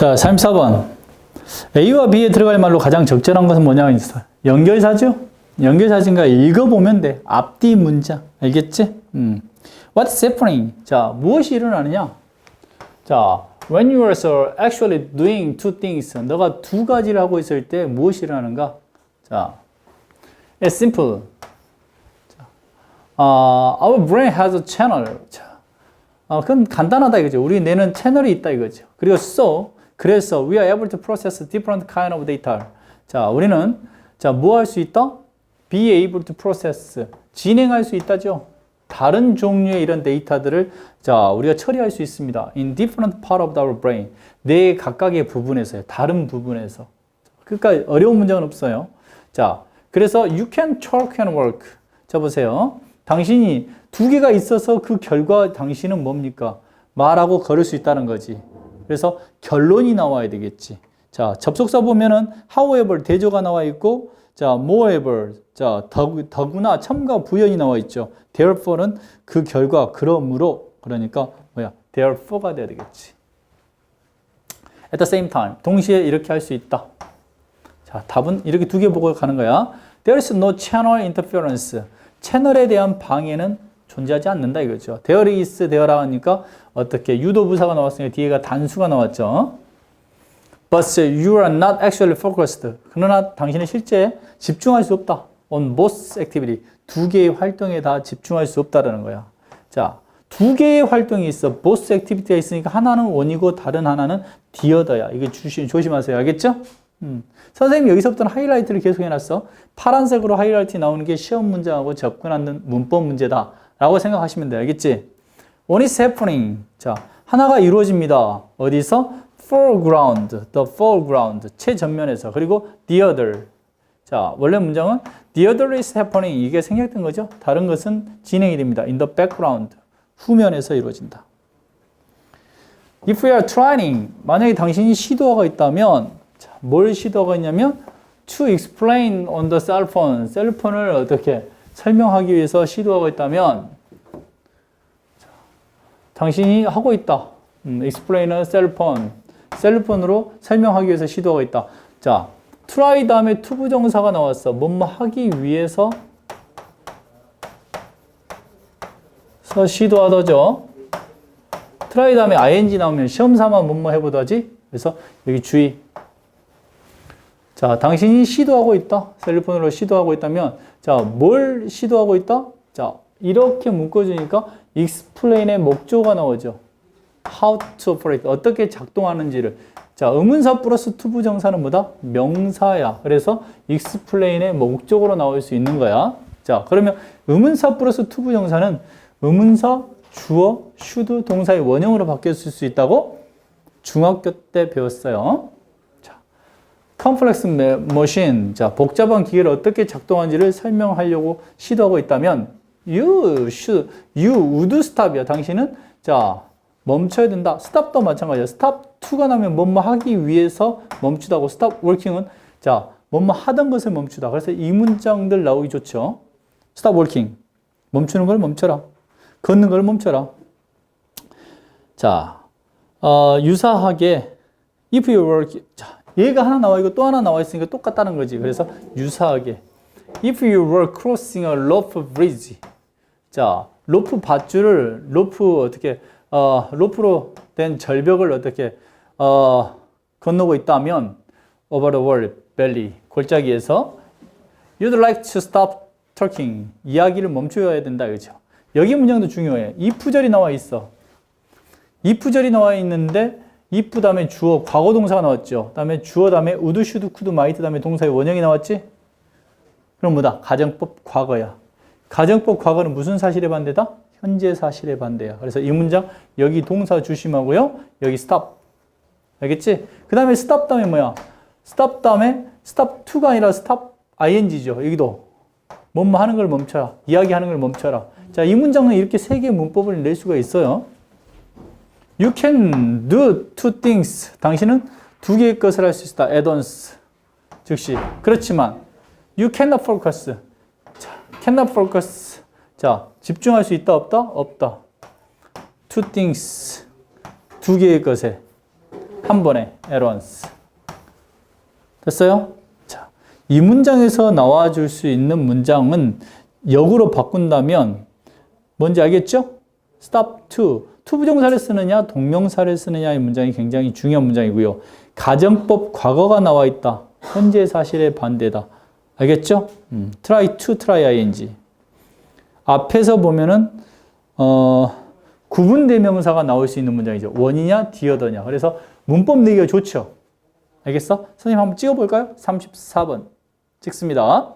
자, 34번. A와 B에 들어갈 말로 가장 적절한 것은 있어. 연결사죠? 연결사진가 읽어보면 돼. 앞뒤 문장. 알겠지? 음. What's happening? 자, 무엇이 일어나느냐? 자, when you are so actually doing two things. 너가 두 가지를 하고 있을 때 무엇이 일어나는가? 자, it's simple. 자, 아, our brain has a channel. 자, 어, 그건 간단하다 이거죠. 우리 뇌는 채널이 있다 이거죠. 그리고 so 그래서 we are able to process different kind of data. 자, 우리는 자, 뭐 할 수 있다? be able to process 진행할 수 있다죠. 다른 종류의 이런 데이터들을 자, 우리가 처리할 수 있습니다. in different part of our brain. 뇌 각각의 부분에서요. 다른 부분에서. 그러니까 어려운 문제는 없어요. 자, 그래서 you can talk and work. 자, 보세요. 당신이 두 개가 있어서 그 결과 당신은 뭡니까? 말하고 걸을 수 있다는 거지. 그래서 결론이 나와야 되겠지. 자, 접속사 보면은 however 대조가 나와 있고 자, moreover 자, 더, 더구나 첨가 부연이 나와 있죠. therefore는 그 결과 그러므로 그러니까 뭐야? therefore가 돼야 되겠지. at the same time 동시에 이렇게 할 수 있다. 자, 답은 이렇게 두 개 보고 가는 거야. There is no channel interference. 채널에 대한 방해는 존재하지 않는다 이거죠. Is, there 하니까 어떻게 유도부사가 나왔으니까 뒤에가 단수가 나왔죠. But you are not actually focused. 그러나 당신은 실제 집중할 수 없다. On both activity. 두 개의 활동에 다 집중할 수 없다라는 거야. 자, 두 개의 활동이 있어. both activity가 있으니까 하나는 원이고 다른 하나는 other야. 이거 조심, 조심하세요. 알겠죠? 음. 선생님 여기서부터는 하이라이트를 계속 해놨어. 파란색으로 하이라이트 나오는 게 시험 문제하고 접근하는 문법 문제다. 라고 생각하시면 돼. 알겠지? One is happening. 자, 하나가 이루어집니다. 어디서? foreground, the foreground, 최전면에서. 그리고 the other. 자, 원래 문장은 the other is happening. 이게 생략된 거죠. 다른 것은 진행이 됩니다. in the background. 후면에서 이루어진다. If we are trying, 만약에 당신이 시도하고 있다면, 자, 뭘 시도하고 있냐면, to explain on the cell phone, 셀폰을 어떻게 설명하기 위해서 시도하고 있다면, 자, 당신이 하고 있다. 음, explain a cell phone, 셀폰으로 설명하기 위해서 시도하고 있다. 자, try 다음에 to 부정사가 나왔어. 뭐뭐 하기 위해서 서 시도하다죠. try 다음에 ing 나오면 시험 삼아 뭐뭐 해보다지. 그래서 여기 주의. 자, 당신이 시도하고 있다. 셀폰으로 시도하고 있다면, 자, 뭘 시도하고 있다? 자, 이렇게 묶어주니까 explain의 목조가 나오죠. how to operate. 어떻게 작동하는지를. 자, 의문사 플러스 to 부정사는 뭐다? 명사야. 그래서 explain의 목적으로 나올 수 있는 거야. 자, 그러면 의문사 플러스 to 부정사는 의문사, 주어, should 동사의 원형으로 바뀌었을 수 있다고 중학교 때 배웠어요. 자, 컴플렉스 머신. 자, 복잡한 기계를 어떻게 작동하는지를 설명하려고 시도하고 있다면 you should, you would stop이야. 당신은 자, 멈춰야 된다. stop도 마찬가지야. stop to가 나면 뭐뭐 하기 위해서 멈추다고 stop working은 자, 뭐뭐 하던 것을 멈추다. 그래서 이 문장들 나오기 좋죠. stop working. 멈추는 걸 멈춰라. 걷는 걸 멈춰라. 자, 어, 유사하게 if you work 자, 얘가 하나 나와 있고 또 하나 나와 있으니까 똑같다는 거지. 그래서 유사하게 if you were crossing a rope bridge 자, 로프 밧줄을 로프 어떻게 어, 로프로 된 절벽을 어떻게 어, 건너고 있다면 over the wall belly 골짜기에서 you'd like to stop talking 이야기를 멈춰야 된다 그죠? 여기 문장도 중요해. if 절이 나와 있어. if 절이 나와 있는데 if 다음에 주어 과거 동사가 나왔죠. 다음에 주어 다음에 would, should, 다음에 동사의 원형이 나왔지? 그럼 뭐다? 가정법 과거야 가정법 과거는 무슨 사실의 반대다? 현재 사실의 반대야. 그래서 이 문장 여기 동사 조심하고요. 여기 stop. 알겠지? 그 다음에 stop 다음에 뭐야? stop 다음에 stop to가 아니라 stop ing죠. 여기도 뭐뭐 하는 걸 멈춰라. 이야기하는 걸 멈춰라. 자, 이 문장은 이렇게 세 개의 문법을 낼 수가 있어요. You can do two things. 당신은 두 개의 것을 할 수 있다. add-ons. 즉시. 그렇지만 you cannot focus. 자, cannot focus. 자, 집중할 수 있다 없다? 없다. Two things. 두 개의 것에. 한 번에 at once. 됐어요? 자, 이 문장에서 나와줄 수 있는 문장은 역으로 바꾼다면 뭔지 알겠죠? stop to. to 부정사를 쓰느냐, 동명사를 쓰느냐의 문장이 굉장히 중요한 문장이고요. 가정법 과거가 나와 있다. 현재 사실의 반대다. 알겠죠? 음, try to, try ing. 앞에서 보면은 어, 구분 대명사가 나올 수 있는 문장이죠. 원이냐, 디어더냐. 그래서 문법 내기가 좋죠. 알겠어? 선생님 한번 찍어볼까요? 34번. 찍습니다.